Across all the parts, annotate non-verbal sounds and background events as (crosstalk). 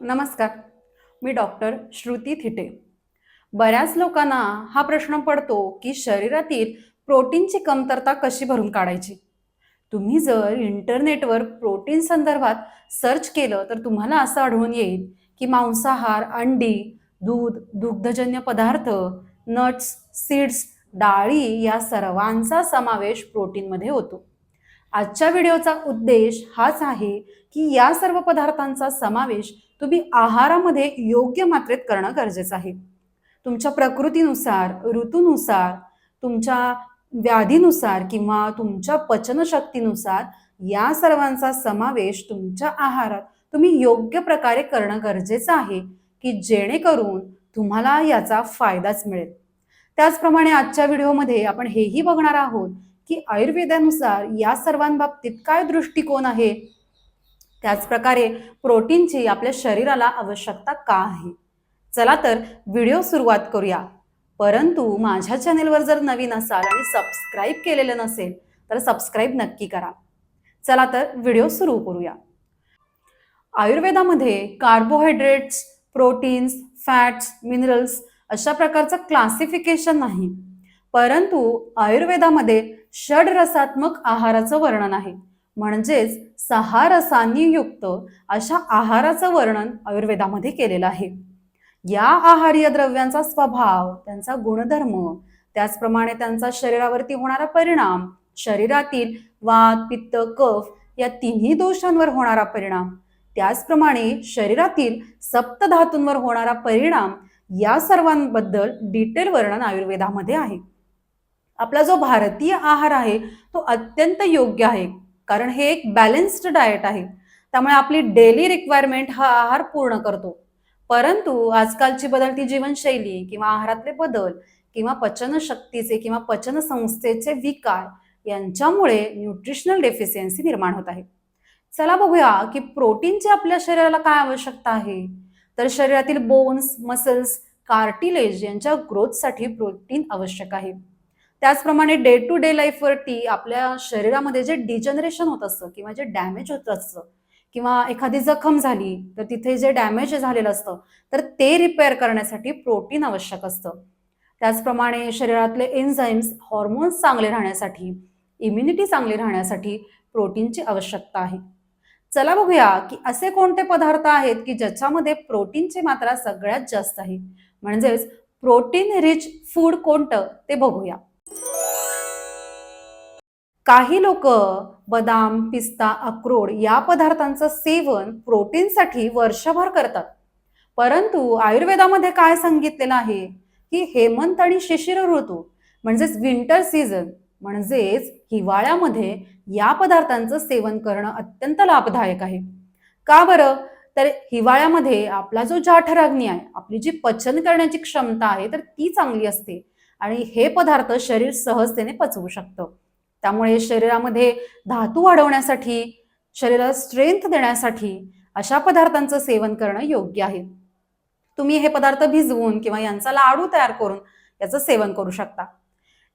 नमस्कार. मी डॉक्टर श्रुती थिटे. बऱ्याच लोकांना हा प्रश्न पडतो की शरीरातील प्रोटीनची कमतरता कशी भरून काढायची? तुम्ही जर इंटरनेटवर प्रोटीन संदर्भात सर्च केलं तर तुम्हाला असं आढळून येईल की मांसाहार अंडी दूध दुग्धजन्य पदार्थ नट्स सीड्स डाळी या सर्वांचा समावेश प्रोटीनमध्ये होतो. आजच्या व्हिडिओचा उद्देश हाच आहे की या सर्व पदार्थांचा समावेश तुम्ही आहारामध्ये योग्य मात्रेत करणं गरजेचं आहे. तुमच्या प्रकृतीनुसार ऋतूनुसार तुमच्या व्याधीनुसार किंवा तुमच्या पचनशक्तीनुसार या सर्वांचा समावेश तुमच्या आहारात तुम्ही योग्य प्रकारे करणं गरजेचं आहे की जेणेकरून तुम्हाला याचा फायदाच मिळेल. त्याचप्रमाणे आजच्या व्हिडिओमध्ये आपण हेही बघणार आहोत की आयुर्वेदानुसार या सर्वांबाबतीत काय दृष्टिकोन आहे? त्याचप्रकारे प्रोटीनची आपल्या शरीराला आवश्यकता का आहे? चला तर व्हिडिओ सुरुवात करूया. परंतु माझ्या चॅनेलवर जर नवीन असाल आणि सबस्क्राईब केलेलं नसेल तर सबस्क्राईब नक्की करा. चला तर व्हिडिओ सुरू करूया. आयुर्वेदामध्ये कार्बोहायड्रेट्स प्रोटीन्स फॅट्स मिनरल्स अशा प्रकारचं क्लासिफिकेशन नाही. परंतु आयुर्वेदामध्ये षडरसात्मक आहाराचं वर्णन आहे. म्हणजेच सहा रसांनी युक्त अशा आहाराचं वर्णन आयुर्वेदामध्ये केलेलं आहे. या आहार्य द्रव्यांचा स्वभाव त्यांचा गुणधर्म त्याचप्रमाणे त्यांचा शरीरावरती होणारा परिणाम शरीरातील वात पित्त कफ या तिन्ही दोषांवर होणारा परिणाम त्याचप्रमाणे शरीरातील सप्तधातूंवर होणारा परिणाम या सर्वांबद्दल डिटेल वर्णन आयुर्वेदामध्ये आहे. आपला जो भारतीय आहार आहे तो अत्यंत योग्य आहे. कारण हे एक बॅलन्स्ड डाएट आहे. त्यामुळे आपली डेली रिक्वायरमेंट हा आहार पूर्ण करतो. परंतु आजकालची बदलती जीवनशैली किंवा आहारातले बदल किंवा पचनशक्तीचे किंवा पचनसंस्थेचे विकार यांच्यामुळे न्यूट्रिशनल डेफिशियन्सी निर्माण होत आहे. चला बघूया की प्रोटीनची आपल्या शरीराला काय आवश्यकता आहे? तर शरीरातील बोन्स मसल्स कार्टिलेज यांच्या ग्रोथसाठी प्रोटीन आवश्यक आहे. त्याचप्रमाणे डे टू डे लाईफवरती आपल्या शरीरामध्ये जे डिजनरेशन होत असतं किंवा जे डॅमेज होत असतं किंवा एखादी जखम झाली तर तिथे जे डॅमेज झालेलं असतं तर ते रिपेअर करण्यासाठी प्रोटीन आवश्यक असतं. त्याचप्रमाणे शरीरातले एन्झाईम्स हॉर्मोन्स चांगले राहण्यासाठी इम्युनिटी चांगली राहण्यासाठी प्रोटीनची आवश्यकता आहे. चला बघूया की असे कोणते पदार्थ आहेत की ज्याच्यामध्ये प्रोटीनची मात्रा सगळ्यात जास्त आहे. म्हणजेच प्रोटीन रिच फूड कोणतं ते बघूया. काही लोक बदाम पिस्ता अक्रोड या पदार्थांचं सेवन प्रोटीनसाठी वर्षभर करतात. परंतु आयुर्वेदामध्ये काय सांगितलेलं आहे? की हेमंत आणि शिशिर ऋतू म्हणजेच विंटर सीझन म्हणजेच हिवाळ्यामध्ये या पदार्थांचं सेवन करणं अत्यंत लाभदायक आहे. का बरं? तर हिवाळ्यामध्ये आपला जो जाठराग्नी आहे आपली जी पचन करण्याची क्षमता आहे तर ती चांगली असते आणि हे पदार्थ शरीर सहजतेने पचवू शकतं. त्यामुळे शरीरामध्ये धातू वाढवण्यासाठी शरीराला स्ट्रेंथ देण्यासाठी अशा पदार्थांचं सेवन करणं योग्य आहे. तुम्ही हे पदार्थ भिजवून किंवा यांचा लाडू तयार करून याचं सेवन करू शकता.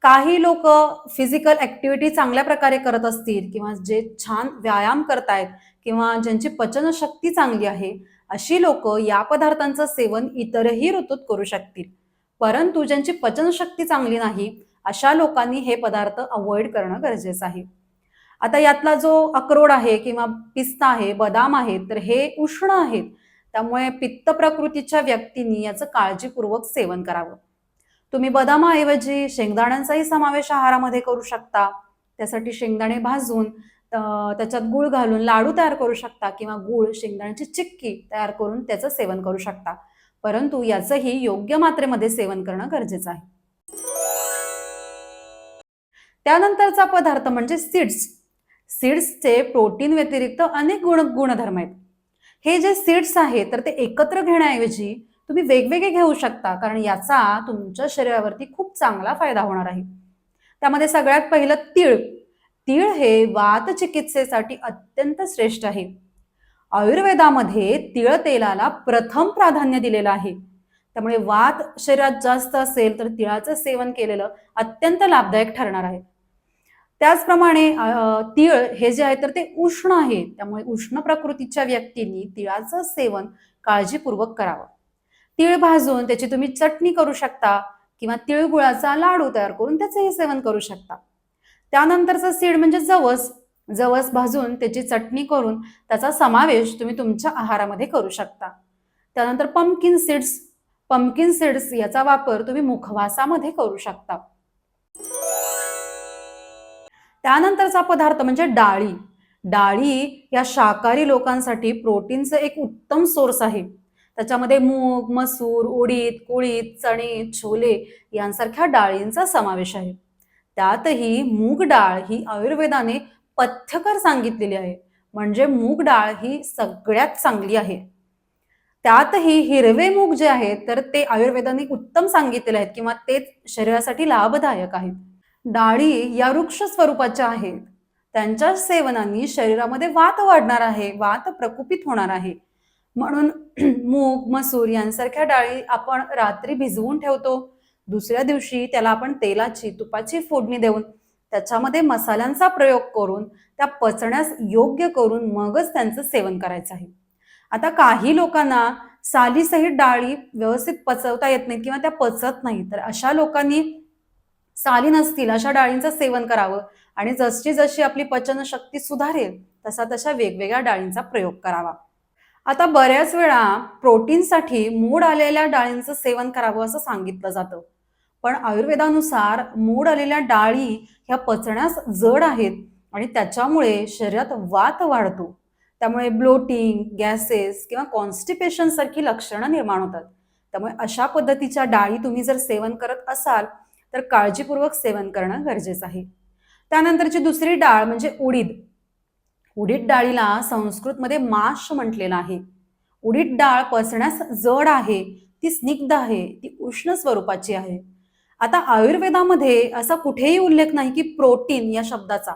काही लोक फिजिकल ॲक्टिव्हिटी चांगल्या प्रकारे करत असतील किंवा जे छान व्यायाम करतायत किंवा ज्यांची पचनशक्ती चांगली आहे अशी लोक या पदार्थांचं सेवन इतरही ऋतूत करू शकतील. परंतु ज्यांची पचनशक्ती चांगली नाही अशा लोकांनी हे पदार्थ अवॉइड करणं गरजेचं आहे. आता यातला जो अक्रोड आहे किंवा पिस्ता आहे बदाम आहे तर हे उष्ण आहेत. त्यामुळे पित्त प्रकृतीच्या व्यक्तींनी याचं काळजीपूर्वक सेवन करावं. तुम्ही बदामाऐवजी शेंगदाण्यांचाही समावेश आहारामध्ये करू शकता. त्यासाठी शेंगदाणे भाजून त्याच्यात गुळ घालून लाडू तयार करू शकता किंवा गुळ शेंगदाण्याची चिक्की तयार करून त्याचं सेवन करू शकता. परंतु याचंही योग्य मात्रेमध्ये सेवन करणं गरजेचं आहे. त्यानंतरचा पदार्थ म्हणजे सीड्स. सीड्सचे प्रोटीन व्यतिरिक्त अनेक गुण गुणधर्म आहेत. हे जे सीड्स आहेत तर ते एकत्र घेण्याऐवजी तुम्ही वेगवेगळे घेऊ शकता कारण याचा तुमच्या शरीरावरती खूप चांगला फायदा होणार आहे. त्यामध्ये सगळ्यात पहिलं तीळ. तीळ हे वात चिकित्सेसाठी अत्यंत श्रेष्ठ आहे. आयुर्वेदामध्ये तीळ तेलाला प्रथम प्राधान्य दिलेलं आहे. त्यामुळे वात शरीरात जास्त असेल तर तिळाचं सेवन केलेलं अत्यंत लाभदायक ठरणार आहे. त्याचप्रमाणे तीळ हे जे आहे तर ते उष्ण आहे. त्यामुळे उष्ण प्रकृतीच्या व्यक्तींनी तिळाचं सेवन काळजीपूर्वक करावं. तीळ भाजून त्याची तुम्ही चटणी करू शकता किंवा तिळगुळाचा लाडू तयार करून त्याचंही सेवन करू शकता. त्यानंतरचं सीड म्हणजे जवस. जवस भाजून त्याची चटणी करून त्याचा समावेश तुम्ही तुमच्या आहारामध्ये करू शकता. त्यानंतर पंपकिन सीड्स पंपकिन सीड्स याचा वापर तुम्ही मुखवासामध्ये करू शकता. त्यानंतरचा पदार्थ म्हणजे डाळी. डाळी या शाकाहारी लोकांसाठी प्रोटीनचं एक उत्तम सोर्स आहे. त्याच्यामध्ये मूग मसूर उडीद कुळीद चणे छोले यांसारख्या डाळींचा समावेश आहे. त्यातही मूग डाळ ही आयुर्वेदाने पथ्यकर सांगितलेली आहे. म्हणजे मूग डाळ ही सगळ्यात चांगली आहे. त्यातही हिरवे मूग जे आहेत तर ते आयुर्वेदाने उत्तम सांगितलेले आहेत किंवा ते शरीरासाठी लाभदायक आहेत. डाळी या वृक्ष स्वरूपाच्या आहेत. त्यांच्या सेवनाने शरीरामध्ये वात वाढणार आहे वात प्रकुपित होणार आहे. म्हणून (clears throat) मूग मसूर यांसारख्या डाळी आपण रात्री भिजवून ठेवतो. दुसऱ्या दिवशी त्याला आपण तेलाची तुपाची फोडणी देऊन त्याच्यामध्ये मसाल्यांचा प्रयोग करून त्या पचण्यास योग्य करून मगच त्यांचं सेवन करायचं आहे. आता काही लोकांना सालीसहित डाळी व्यवस्थित पचवता येत नाही किंवा त्या पचत नाही तर अशा लोकांनी साली नसतील अशा डाळींचं सेवन करावं आणि जशी जशी आपली पचनशक्ती सुधारेल तसा तशा वेगवेगळ्या डाळींचा प्रयोग करावा. आता बऱ्याच वेळा प्रोटीनसाठी मूड आलेल्या डाळींचं सेवन करावं असं सांगितलं जातं. पण आयुर्वेदानुसार मूड आलेल्या डाळी ह्या पचण्यास जड आहेत आणि त्याच्यामुळे शरीरात वात वाढतो. त्यामुळे ब्लोटिंग गॅसेस किंवा कॉन्स्टिपेशन सारखी लक्षणं निर्माण होतात. त्यामुळे अशा पद्धतीच्या डाळी तुम्ही जर सेवन करत असाल तर काळजीपूर्वक सेवन करणं गरजेचं आहे. त्यानंतरची दुसरी डाळ म्हणजे उडीद. उडीद डाळीला संस्कृतमध्ये माश म्हटलेला आहे. उडीद डाळ पचण्यास जड आहे ती स्निग्ध आहे ती उष्ण स्वरूपाची आहे. आता आयुर्वेदामध्ये असा कुठेही उल्लेख नाही की प्रोटीन या शब्दाचा.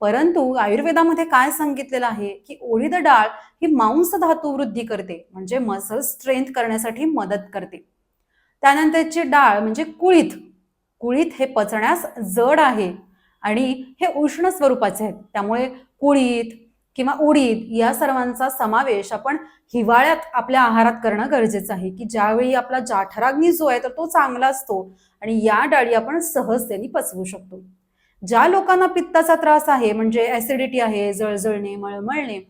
परंतु आयुर्वेदामध्ये काय सांगितलेलं आहे की उडीद डाळ ही मांस धातू वृद्धी करते म्हणजे मसल स्ट्रेंथ करण्यासाठी मदत करते. त्यानंतरची डाळ म्हणजे कुळीथ. कुळीत हे पचण्यास जड आहे आणि हे उष्ण स्वरूपाचे आहेत. त्यामुळे कुळीत किंवा उडीद या सर्वांचा समावेश आपण हिवाळ्यात आपल्या आहारात करणं गरजेचं आहे की ज्यावेळी आपला जाठराग्नी जो आहे तर तो चांगला असतो आणि या डाळी आपण सहजतेने पचवू शकतो. ज्या लोकांना पित्ताचा त्रास आहे म्हणजे ऍसिडिटी आहे जळजळणे मळमळणे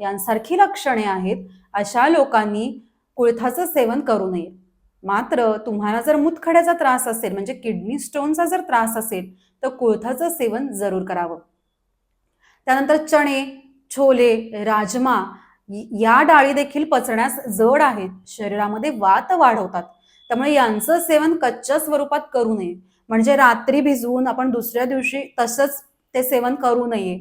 यांसारखी लक्षणे आहेत अशा लोकांनी कुळथाचं सेवन करू नये. मात्र तुम्हाला जर मुतखड्याचा त्रास असेल म्हणजे किडनी स्टोनचा जर त्रास असेल तर कुळथाचं सेवन जरूर करावं. त्यानंतर चणे छोले राजमा या डाळी देखील पचण्यास जड आहेत. शरीरामध्ये वात वाढवतात. त्यामुळे यांचं सेवन कच्च्या स्वरूपात करू नये. म्हणजे रात्री भिजवून आपण दुसऱ्या दिवशी तसंच ते सेवन करू नये.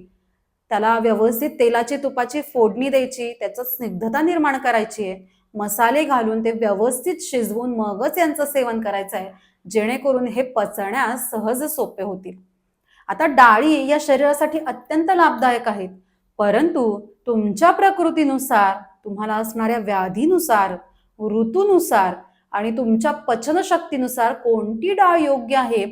त्याला व्यवस्थित तेलाची तुपाची फोडणी द्यायची त्याचं स्निग्धता निर्माण करायची आहे. मसाले घालून ते व्यवस्थित शिजवून मगच यांचं सेवन करायचं आहे. जेणेकरून हे पचण्यास सहज सोपे होतील. आता डाळी या शरीरासाठी अत्यंत लाभदायक आहेत. परंतु तुमच्या प्रकृतीनुसार तुम्हाला असणाऱ्या व्याधीनुसार ऋतूनुसार आणि तुमच्या पचनशक्तीनुसार कोणती डाळ योग्य आहे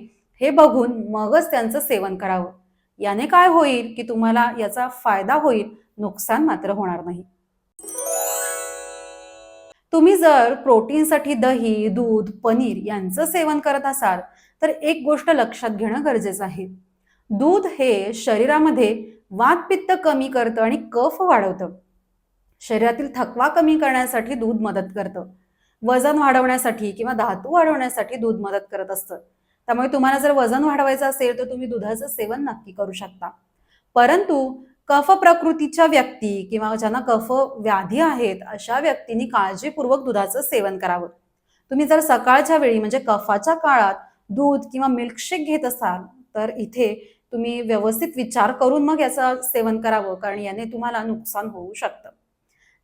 हे बघून मगच त्यांचं सेवन करावं. याने काय होईल की तुम्हाला याचा फायदा होईल नुकसान मात्र होणार नाही. तुम्ही जर प्रोटीनसाठी दही दूध पनीर यांचं सेवन करत असाल तर एक गोष्ट लक्षात घेणं गरजेचं आहे. दूध हे शरीरामध्ये वातपित्त कमी करतं आणि कफ वाढवतं. शरीरातील थकवा कमी करण्यासाठी दूध मदत करतं. वजन वाढवण्यासाठी किंवा धातू वाढवण्यासाठी दूध मदत करत असतं. त्यामुळे तुम्हाला जर वजन वाढवायचं असेल तर तुम्ही दुधाचं सेवन नक्की करू शकता. परंतु कफ प्रकृतीच्या व्यक्ती किंवा ज्यांना कफ व्याधी आहेत अशा व्यक्तींनी काळजीपूर्वक दुधाचं सेवन करावं. तुम्ही जर सकाळच्या वेळी म्हणजे कफाच्या काळात दूध किंवा मिल्कशेक घेत असाल तर इथे तुम्ही व्यवस्थित विचार करून मग याचं सेवन करावं कारण याने तुम्हाला नुकसान होऊ शकतं.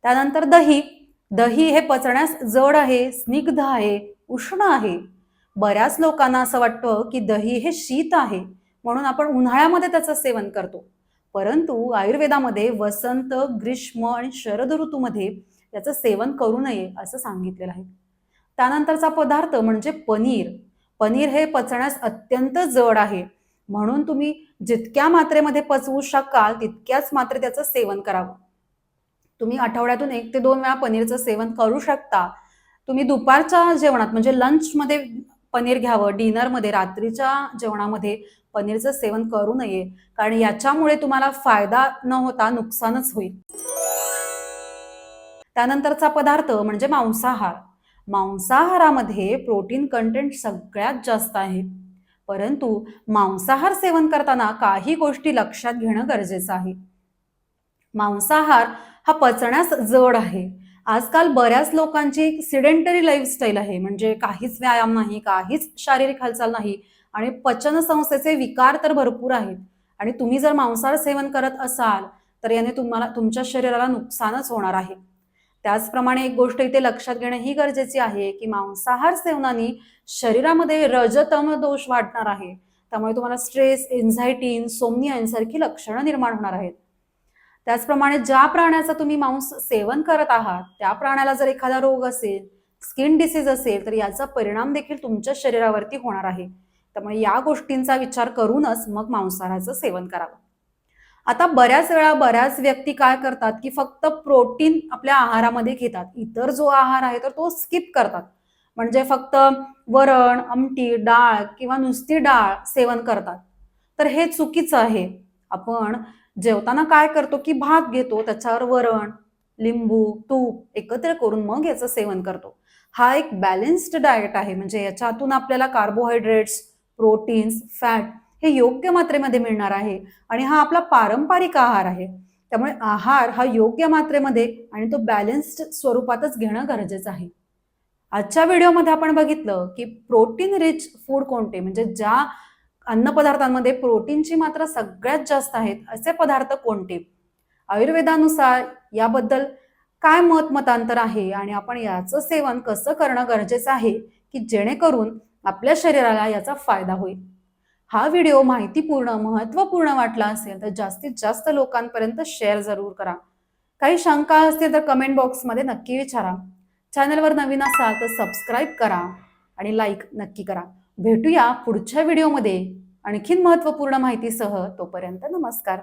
त्यानंतर दही. दही हे पचण्यास जड आहे स्निग्ध आहे उष्ण आहे. बऱ्याच लोकांना असं वाटतं की दही हे शीत आहे म्हणून आपण उन्हाळ्यामध्ये त्याचं सेवन करतो. परंतु आयुर्वेदामध्ये वसंत ग्रीष्म आणि शरद ऋतूमध्ये याचं सेवन करू नये असं सांगितलेलं आहे. त्यानंतरचा पदार्थ म्हणजे पनीर. पनीर हे पचण्यास अत्यंत जड आहे. म्हणून तुम्ही जितक्या मात्रेमध्ये पचवू शकाल तितक्याच मात्रे त्याचं सेवन करावं. तुम्ही आठवड्यातून एक ते दोन वेळा पनीरचं सेवन करू शकता. तुम्ही दुपारच्या जेवणात म्हणजे लंचमध्ये पनीर घ्यावं डिनरमध्ये रात्रीच्या जेवणामध्ये पनीरचं सेवन करू नये. कारण याच्यामुळे तुम्हाला फायदा न होता नुकसानच होईल. त्यानंतरचा पदार्थ म्हणजे मांसाहार. मांसाहारामध्ये प्रोटीन कंटेंट सगळ्यात जास्त आहे. परंतु मांसाहार सेवन करताना काही गोष्टी लक्षात घेणं गरजेचं आहे. मांसाहार हा पचण्यास जड आहे. आजकाल बऱ्याच लोकांची सिडेंटरी लाईफस्टाईल आहे. म्हणजे काहीच व्यायाम नाही काहीच शारीरिक हालचाल नाही आणि पचन संस्थेचे विकार तर भरपूर आहेत. आणि तुम्ही जर मांसाहार सेवन करत असाल तर याने तुम्हाला तुमच्या शरीराला नुकसानच होणार आहे. त्याचप्रमाणे एक गोष्ट इथे लक्षात घेणे ही गरजेची आहे की मांसाहार सेवनाने शरीरामध्ये रजतम दोष वाढणार आहे. त्यामुळे तुम्हाला स्ट्रेस एन्झायटी सोमनी यांसारखी लक्षणं निर्माण होणार आहेत. त्याचप्रमाणे ज्या प्राण्याचं तुम्ही मांस सेवन करत आहात त्या प्राण्याला जर एखादा रोग असेल स्किन डिसीज असेल तर याचा परिणाम देखील तुमच्या शरीरावरती होणार आहे. त्यामुळे या गोष्टींचा विचार करूनच मग मांसाहाराचं सेवन करावं. आता बऱ्याच वेळा बऱ्याच व्यक्ती काय करतात की फक्त प्रोटीन आपल्या आहारामध्ये घेतात. इतर जो आहार आहे तर तो स्किप करतात. म्हणजे फक्त वरण आमटी डाळ किंवा नुसती डाळ सेवन करतात. तर हे चुकीचं आहे. आपण जेवताना काय करतो की भात घेतो त्याच्यावर वरण लिंबू तूप एकत्र करून मग याचं सेवन करतो. हा एक बॅलेन्स्ड डाएट आहे. म्हणजे याच्यातून आपल्याला कार्बोहायड्रेट्स प्रोटीन्स फॅट हे योग्य मात्रेमध्ये मिळणार आहे. आणि हा आपला पारंपरिक आहार आहे. त्यामुळे आहार हा योग्य मात्रेमध्ये आणि तो बॅलेन्स्ड स्वरूपातच घेणं गरजेचं आहे. आजच्या व्हिडिओमध्ये आपण बघितलं की प्रोटीन रिच फूड कोणते? म्हणजे ज्या अन्नपदार्थांमध्ये प्रोटीनची मात्रा सगळ्यात जास्त आहेत असे पदार्थ कोणते? आयुर्वेदानुसार याबद्दल काय मत मतांतर आहे आणि आपण याचं सेवन कसं करणं गरजेचं आहे की जेणेकरून आपल्या शरीराला याचा फायदा होईल? हा व्हिडिओ माहितीपूर्ण महत्त्वपूर्ण वाटला असेल तर जास्तीत जास्त लोकांपर्यंत शेअर जरूर करा. काही शंका असतील तर कमेंट बॉक्समध्ये नक्की विचारा. चॅनलवर नवीन असाल तर सबस्क्राईब करा आणि लाईक नक्की करा. भेटूया पुढच्या व्हिडिओमध्ये. आणखीन महत्त्वपूर्ण माहितीसह तोपर्यंत नमस्कार.